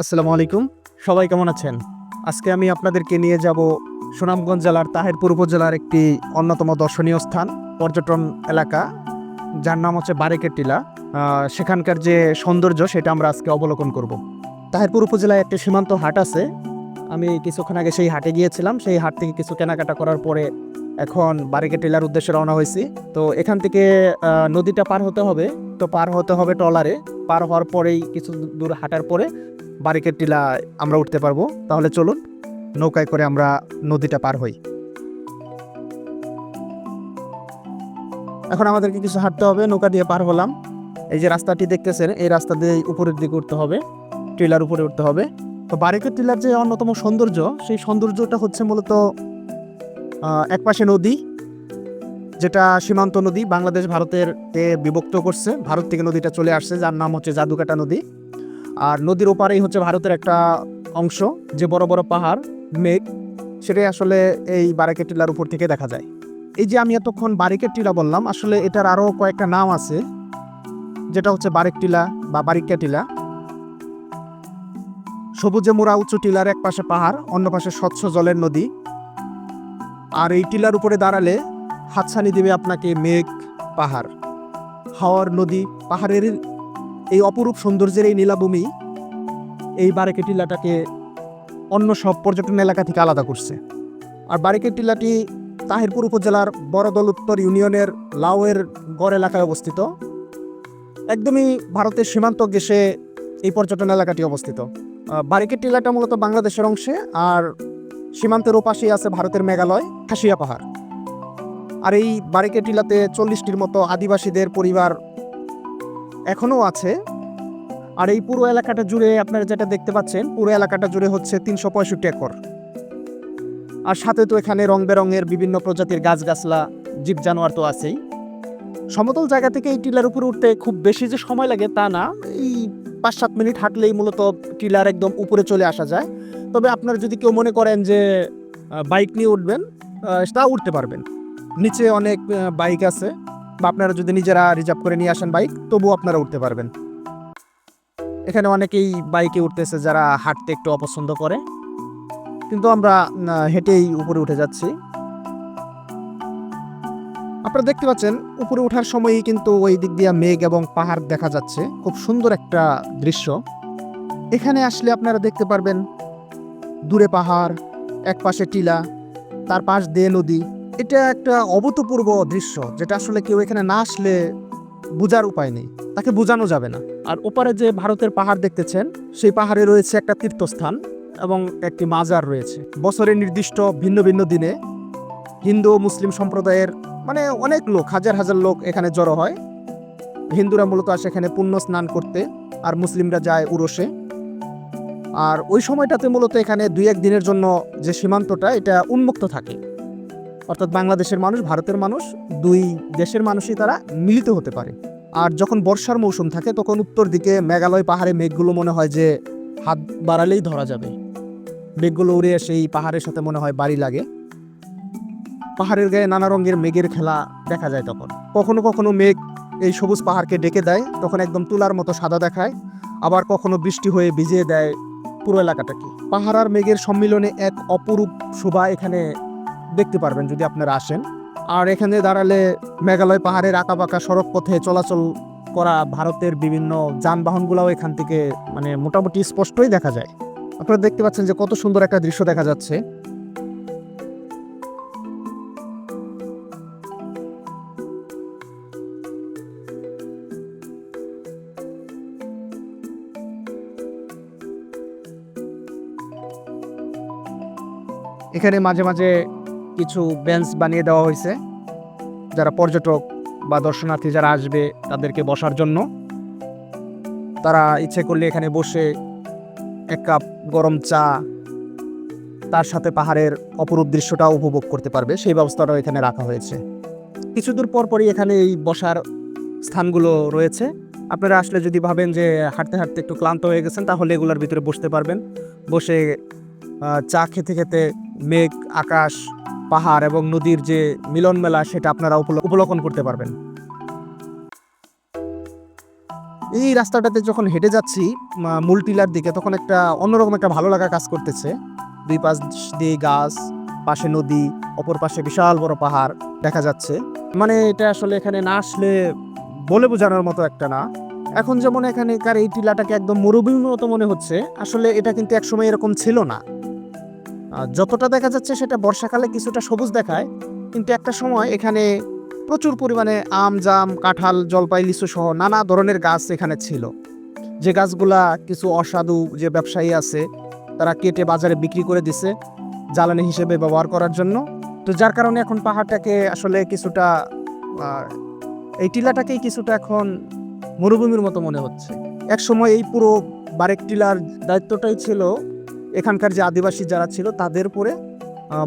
আসসালামু আলাইকুম। সবাই কেমন আছেন? আজকে আমি আপনাদেরকে নিয়ে যাব সুনামগঞ্জ জেলার তাহেরপুর উপজেলার একটি অন্যতম দর্শনীয় স্থান, পর্যটন এলাকা। যার নাম হচ্ছে বারেকের টিলা সেখানকার যে সৌন্দর্য, সেটা আমরা আজকে অবলোকন করব। তাহেরপুর উপজেলায় একটি সীমান্ত হাট আছে। আমি কিছুক্ষণ আগে সেই হাটে গিয়েছিলাম। সেই হাট থেকে কিছু কেনাকাটা করার পরে এখন বারেকে টিলার উদ্দেশ্যে রওনা হয়েছি। তো এখান থেকে নদীটা পার হতে হবে। তো পার হতে হবে ট্রলারে। পার হওয়ার পরেই কিছু দূর হাঁটার পরে বারিকের টিলা আমরা উঠতে পারব। তাহলে চলুন, নৌকায় করে আমরা নদীটা পার হই। এখন আমাদেরকে কিছু হাঁটতে হবে। নৌকা দিয়ে পার হলাম। এই যে রাস্তাটি দেখতেছেন, এই রাস্তা দিয়ে উপরের দিকে উঠতে হবে। টিলার উপরে উঠতে হবে। তো বারিকের টিলার যে অন্যতম সৌন্দর্য, সেই সৌন্দর্যটা হচ্ছে মূলত আহ, একপাশে নদী যেটা সীমান্ত নদী বাংলাদেশ ভারতের বিভক্ত করছে। ভারত থেকে নদীটা চলে আসছে যার নাম হচ্ছে জাদুকাটা নদী। আর নদীর ওপারেই হচ্ছে ভারতের একটা অংশ যে বড় বড় পাহাড় মেঘ সেটাই আসলে এই বারেকের টিলার উপর থেকে দেখা যায়। এই যে আমি এতক্ষণ বারিকের টিলা বললাম আসলে এটার আরও কয়েকটা নাম আছে। যেটা হচ্ছে বারেক টিলা বা বারিকা টিলা। সবুজে মোড়া উঁচু টিলার এক পাশে পাহাড় অন্য পাশে স্বচ্ছ জলের নদী। আর এই টিলার উপরে দাঁড়ালে হাতছানি দেবে আপনাকে মেঘ, পাহাড়। হাওয়ার নদী, পাহাড়ের এই অপরূপ সৌন্দর্যের এই নীলাভূমি এই বারেকে টিলাটাকে অন্য সব পর্যটন এলাকা থেকে আলাদা করছে। আর বারেকে টিলাটি তাহিরপুর উপজেলার বড়দল উত্তর ইউনিয়নের লাউয়ের গড় এলাকায় অবস্থিত। একদমই ভারতের সীমান্ত ঘেঁষে এই পর্যটন এলাকাটি অবস্থিত। বারিকের টিলাটা মূলত বাংলাদেশের অংশে আর সীমান্তের ওপাশেই আছে ভারতের মেঘালয়, খাসিয়া পাহাড়। আর এই বারিকের টিলাতে চল্লিশটির মতো আদিবাসীদের পরিবার এখনও আছে। আর এই পুরো এলাকাটা জুড়ে আপনারা যেটা দেখতে পাচ্ছেন, পুরো এলাকাটা জুড়ে হচ্ছে তিনশো পঁয়ষট্টি একর। আর সাথে তো এখানে রং বেরঙের বিভিন্ন প্রজাতির গাছগাছলা জীব জানোয়ার তো আছেই। সমতল জায়গা থেকে এই টিলার উপরে উঠতে খুব বেশি যে সময় লাগে তা না। এই পাঁচ সাত মিনিট হাঁটলেই মূলত টিলার একদম উপরে চলে আসা যায়। তবে আপনারা যদি কেউ মনে করেন যে বাইক নিয়ে উঠবেন তা উঠতে পারবেন। নিচে অনেক বাইক আছে। বা আপনারা যদি নিজেরা রিজার্ভ করে নিয়ে আসেন বাইক তবুও আপনারা উঠতে পারবেন। এখানে অনেকেই বাইকে উঠতেছে যারা হাঁটতে একটু অপছন্দ করে। কিন্তু আমরা হেঁটেই উপরে উঠে যাচ্ছি। আপনারা দেখতে পাচ্ছেন, উপরে ওঠার সময়ই কিন্তু ওই দিক দিয়ে মেঘ এবং পাহাড় দেখা যাচ্ছে। খুব সুন্দর একটা দৃশ্য। এখানে আসলে আপনারা দেখতে পারবেন, দূরে পাহাড় এক পাশে টিলা, তার পাশ দিয়ে নদী। এটা একটা অভূতপূর্ব দৃশ্য, যেটা আসলে কেউ এখানে না আসলে বোঝার উপায় নেই। তাকে বোঝানো যাবে না। আর ওপারে যে ভারতের পাহাড় দেখতেছেন, সেই পাহাড়ে রয়েছে একটা তীর্থস্থান এবং একটি মাজার রয়েছে। বছরের নির্দিষ্ট ভিন্ন ভিন্ন দিনে হিন্দু মুসলিম সম্প্রদায়ের মানে অনেক লোক, হাজার হাজার লোক এখানে জড়ো হয়। হিন্দুরা মূলত আসে এখানে পুণ্য স্নান করতে আর মুসলিমরা যায় উরসে আর ওই সময়টাতে মূলত এখানে দুই এক দিনের জন্য যে সীমান্তটা, এটা উন্মুক্ত থাকে। অর্থাৎ বাংলাদেশের মানুষ, ভারতের মানুষ, দুই দেশের মানুষই তারা মিলিত হতে পারে। আর যখন বর্ষার মৌসুম থাকে, তখন উত্তর দিকে মেঘালয় পাহাড়ে মেঘগুলো মনে হয় যে হাত বাড়ালেই ধরা যাবে। মেঘগুলো উড়ে এসে এই পাহাড়ের সাথে মনে হয় বাড়ি লাগে। পাহাড়ের গায়ে নানা রঙের মেঘের খেলা দেখা যায় তখন। কখনো কখনো মেঘ এই সবুজ পাহাড়কে ডেকে দেয়, তখন একদম তুলার মতো সাদা দেখায়, আবার কখনো বৃষ্টি হয়ে ভিজিয়ে দেয় পুরো এলাকাটাকে। পাহাড় আর মেঘের সম্মিলনে এক অপরূপ শোভা এখানে দেখতে পারবেন যদি আপনারা আসেন। আর এখানে দাঁড়ালে মেঘালয় পাহাড়ের আঁকাবাঁকা সড়ক পথে চলাচল করা ভারতের বিভিন্ন যানবাহনগুলোও এখান থেকে মানে মোটামুটি স্পষ্টই দেখা যায়। আপনারা দেখতে পাচ্ছেন যে কত সুন্দর একটা দৃশ্য দেখা যাচ্ছে। এখানে মাঝে মাঝে কিছু বেঞ্চ বানিয়ে দেওয়া হয়েছে। যারা পর্যটক বা দর্শনার্থী যারা আসবে তাদেরকে বসার জন্য। তারা ইচ্ছে করলে এখানে বসে এক কাপ গরম চা, তার সাথে পাহাড়ের অপরূপ দৃশ্যটা উপভোগ করতে পারবে। সেই ব্যবস্থাটাও এখানে রাখা হয়েছে। কিছু দূর পর পরই এখানে এই বসার স্থানগুলো রয়েছে। আপনারা আসলে যদি ভাবেন যে হাঁটতে হাঁটতে একটু ক্লান্ত হয়ে গেছেন, তাহলে এগুলোর ভিতরে বসতে পারবেন। বসে চা খেতে খেতে মেঘ, আকাশ, পাহাড় এবং নদীর যে মিলন মেলা সেটা আপনারা উপল- উপলক্ষণ করতে পারবেন। এই রাস্তাটাতে যখন হেঁটে যাচ্ছি মূল টিলার দিকে, তখন একটা অন্যরকম একটা ভালো লাগা কাজ করতেছে। দুই পাশ দিয়ে গাছ, পাশে নদী, অপর পাশে বিশাল বড় পাহাড় দেখা যাচ্ছে। মানে এটা আসলে এখানে না আসলে বলে বোঝানোর মতো একটা না। এখন যেমন এখানেকার এই টিলাটাকে একদম মরুভূমির মতো মনে হচ্ছে, আসলে এটা কিন্তু একসময় এরকম ছিল না। যতটা দেখা যাচ্ছে সেটা বর্ষাকালে কিছুটা সবুজ দেখায়, কিন্তু একটা সময় এখানে প্রচুর পরিমাণে আম, জাম, কাঁঠাল, জলপাই, লিচু সহ নানা ধরনের গাছ এখানে ছিল। যে গাছগুলা কিছু অসাধু যে ব্যবসায়ী আছে, তারা কেটে বাজারে বিক্রি করে দিছে জ্বালানি হিসেবে ব্যবহার করার জন্য। তো যার কারণে এখন পাহাড়টাকে আসলে কিছুটা এই টিলাটাকেই কিছুটা এখন মরুভূমির মতো মনে হচ্ছে। এক সময় এই পুরো বারেক টিলার দায়িত্বটাই ছিল এখানকার যে আদিবাসী যারা ছিল তাদের উপরে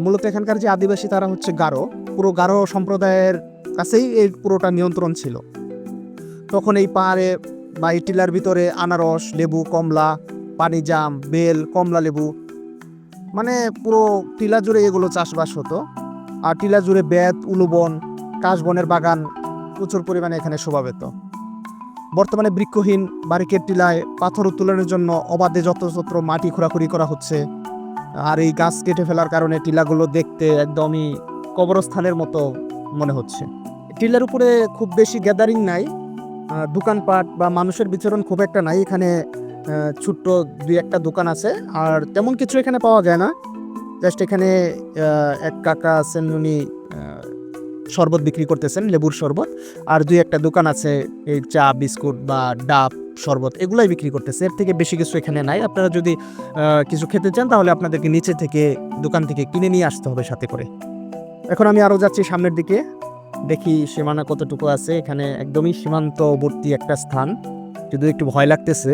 মূলত এখানকার যে আদিবাসী তারা হচ্ছে গারো। পুরো গারো সম্প্রদায়ের কাছেই এই পুরোটা নিয়ন্ত্রণ ছিল। তখন এই পাহাড়ে বা এই টিলার ভিতরে আনারস, লেবু, কমলা, পানি জাম, বেল, কমলা লেবু মানে পুরো টিলা জুড়ে এগুলো চাষবাস হতো। আর টিলা জুড়ে বেত, উলুবন, কাশবনের বাগান প্রচুর পরিমাণে এখানে শোভা পেত। বর্তমানে বৃক্ষহীন বারিকের টিলায় পাথর উত্তোলনের জন্য অবাধে যত্রতত্র মাটি খোঁড়াখুড়ি করা হচ্ছে। আর এই গাছ কেটে ফেলার কারণে টিলাগুলো দেখতে একদমই কবরস্থানের মতো মনে হচ্ছে। টিলার উপরে খুব বেশি গ্যাদারিং নাই দোকানপাট বা মানুষের বিচরণ খুব একটা নাই। এখানে ছোট্ট দুই একটা দোকান আছে, আর তেমন কিছু এখানে পাওয়া যায় না। জাস্ট এখানে এক কাকা আছেন উনি শরবত বিক্রি করতেছেন, লেবুর শরবত। আর দুই একটা দোকান আছে, এই চা, বিস্কুট বা ডাব, শরবত, এগুলাই বিক্রি করতেছে। এর থেকে বেশি কিছু এখানে নাই। আপনারা যদি কিছু খেতে চান, তাহলে আপনাদেরকে নিচে থেকে, দোকান থেকে কিনে নিয়ে আসতে হবে সাথে করে। এখন আমি আরও যাচ্ছি সামনের দিকে। দেখি সীমানা কতটুকু আছে। এখানে একদমই সীমান্তবর্তী একটা স্থান। যদি একটু ভয় লাগতেছে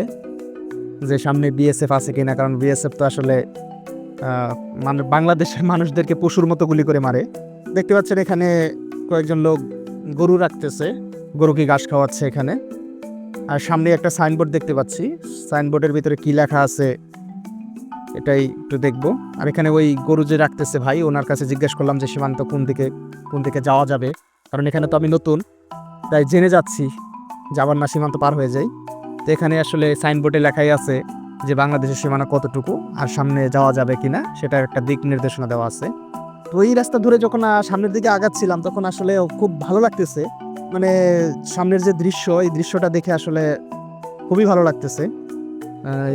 যে সামনে বিএসএফ আছে কিনা, কারণ বিএসএফ তো আসলে মানে বাংলাদেশের মানুষদেরকে পশুর মতো গুলি করে মারে। দেখতে পাচ্ছেন এখানে কয়েকজন লোক গরু রাখতেছে গরুকে ঘাস খাওয়াচ্ছে এখানে। আর সামনে একটা সাইনবোর্ড দেখতে পাচ্ছি। সাইনবোর্ডের ভিতরে কি লেখা আছে এটাই একটু দেখব। আর এখানে ওই গরু যে রাখতেছে ভাই, ওনার কাছে জিজ্ঞেস করলাম যে সীমান্ত কোন দিকে কোন দিকে যাওয়া যাবে। কারণ এখানে তো আমি নতুন, তাই জেনে যাচ্ছি যাবার না সীমান্ত পার হয়ে যাই তো এখানে আসলে সাইনবোর্ডে লেখাই আছে যে বাংলাদেশের সীমানা কতটুকু আর সামনে যাওয়া যাবে কিনা, সেটার একটা দিক নির্দেশনা দেওয়া আছে। তো এই রাস্তা ধরে যখন সামনের দিকে আগাচ্ছিলাম, তখন আসলে খুব ভালো লাগতেছে। মানে সামনের যে দৃশ্য, এই দৃশ্যটা দেখে আসলে খুবই ভালো লাগতেছে।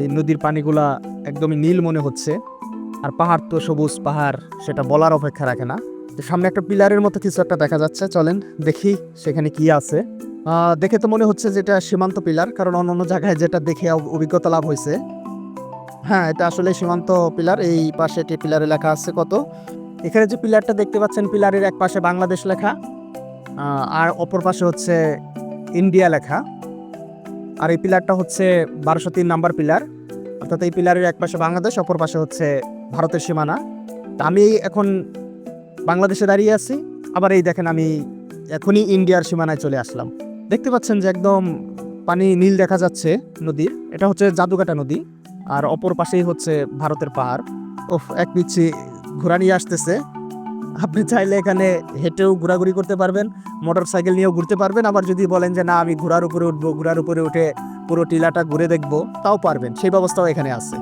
এই নদীর পানিগুলা একদমই নীল মনে হচ্ছে। আর পাহাড় তো সবুজ পাহাড়, সেটা বলার অপেক্ষা রাখে না। তো সামনে একটা পিলারের মতো কিছু একটা দেখা যাচ্ছে, চলেন দেখি সেখানে কি আছে। দেখে তো মনে হচ্ছে যেটা সীমান্ত পিলার, কারণ অন্য অন্য জায়গায় যেটা দেখে অভিজ্ঞতা লাভ হয়েছে। হ্যাঁ এটা আসলে সীমান্ত পিলার, এই পাশে এটি পিলারে লেখা আছে কত? এখানে যে পিলারটা দেখতে পাচ্ছেন, পিলারের এক পাশে বাংলাদেশ লেখা আর অপর পাশে হচ্ছে ইন্ডিয়া লেখা। আর এই পিলারটা হচ্ছে বারোশো তিন নাম্বার পিলার। অর্থাৎ এই পিলারের এক পাশে বাংলাদেশ, অপর পাশে হচ্ছে ভারতের সীমানা। তা আমি এখন বাংলাদেশে দাঁড়িয়ে আছি। আবার এই দেখেন, আমি এখনই ইন্ডিয়ার সীমানায় চলে আসলাম। দেখতে পাচ্ছেন যে একদম পানি নীল দেখা যাচ্ছে নদীর। এটা হচ্ছে জাদুকাটা নদী। আর অপর পাশেই হচ্ছে ভারতের পাহাড়। ওফ, এক পিচ্ছি ঘোরা নিয়ে আসতেছে। আপনি চাইলে এখানে হেঁটেও ঘোরাঘুরি করতে পারবেন মোটর সাইকেল নিয়েও ঘুরতে পারবেন। আবার যদি বলেন যে, না, আমি ঘোড়ার উপরে উঠবো, ঘোড়ার উপরে উঠে পুরো টিলাটা ঘুরে দেখব, তাও পারবেন। সেই ব্যবস্থাও এখানে আছে।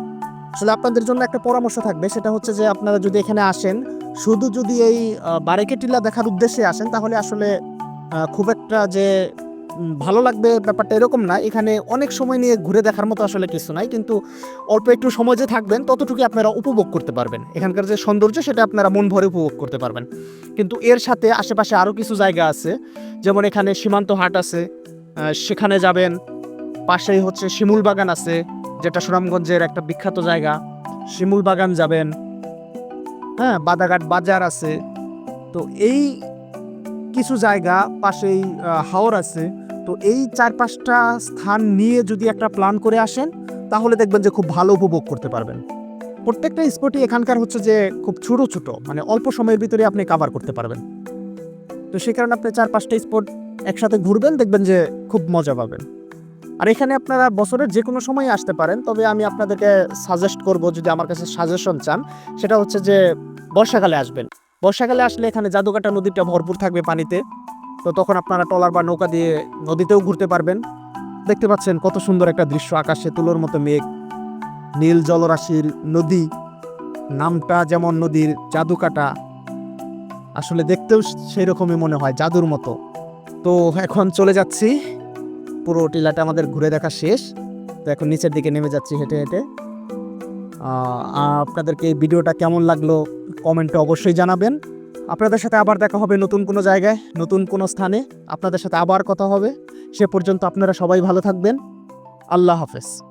আসলে আপনাদের জন্য একটা পরামর্শ থাকবে, সেটা হচ্ছে যে, আপনারা যদি এখানে আসেন, শুধু যদি এই বারেকে টিলা দেখার উদ্দেশ্যে আসেন, তাহলে আসলে খুব একটা যে ভালো লাগবে ব্যাপারটা এরকম না। এখানে অনেক সময় নিয়ে ঘুরে দেখার মতো আসলে কিছু নাই, কিন্তু অল্প একটু সময় যে থাকবেন ততটুকু আপনারা উপভোগ করতে পারবেন। এখানকার যে সৌন্দর্য, সেটা আপনারা মন ভরে উপভোগ করতে পারবেন। কিন্তু এর সাথে আশেপাশে আরও কিছু জায়গা আছে, যেমন এখানে সীমান্ত হাট আছে সেখানে যাবেন। পাশেই হচ্ছে শিমুল বাগান আছে, যেটা সুনামগঞ্জের একটা বিখ্যাত জায়গা। শিমুল বাগান যাবেন। হ্যাঁ বাদাঘাট বাজার আছে। তো এই কিছু জায়গা, পাশেই হাওর আছে। তো এই চার পাঁচটা স্থান নিয়ে যদি একটা প্ল্যান করে আসেন, তাহলে দেখবেন যে খুব ভালো উপভোগ করতে পারবেন। প্রত্যেকটা স্পটই এখানকার হচ্ছে যে খুব ছোটো ছোট মানে অল্প সময়ের ভিতরে আপনি কাভার করতে পারবেন। তো সেই কারণে আপনি চার পাঁচটা স্পট একসাথে ঘুরবেন, দেখবেন যে খুব মজা পাবেন। আর এখানে আপনারা বছরের যে কোনো সময় আসতে পারেন, তবে আমি আপনাদেরকে সাজেস্ট করব, যদি আমার কাছে সাজেশন চান, সেটা হচ্ছে যে বর্ষাকালে আসবেন। বর্ষাকালে আসলে এখানে জাদুকাটা নদীটা ভরপুর থাকবে পানিতে। তো তখন আপনারা ট্রলার বা নৌকা দিয়ে নদীতেও ঘুরতে পারবেন। দেখতে পাচ্ছেন কত সুন্দর একটা দৃশ্য, আকাশে তুলোর মতো মেঘ, নীল জলরাশির নদী, নামটা যেমন নদীর জাদুকাটা, আসলে দেখতেও সেই রকমই মনে হয়, জাদুর মতো। তো এখন চলে যাচ্ছি, পুরো টিলাটা আমাদের ঘুরে দেখা শেষ। তো এখন নিচের দিকে নেমে যাচ্ছি হেঁটে হেঁটে। আপনাদেরকে এই ভিডিওটা কেমন লাগল কমেন্টে অবশ্যই জানাবেন। আপনাদের সাথে আবার দেখা হবে নতুন কোনো জায়গায়, নতুন কোনো স্থানে। আপনাদের সাথে আবার কথা হবে। সে পর্যন্ত আপনারা সবাই ভালো থাকবেন। আল্লাহ হাফেজ।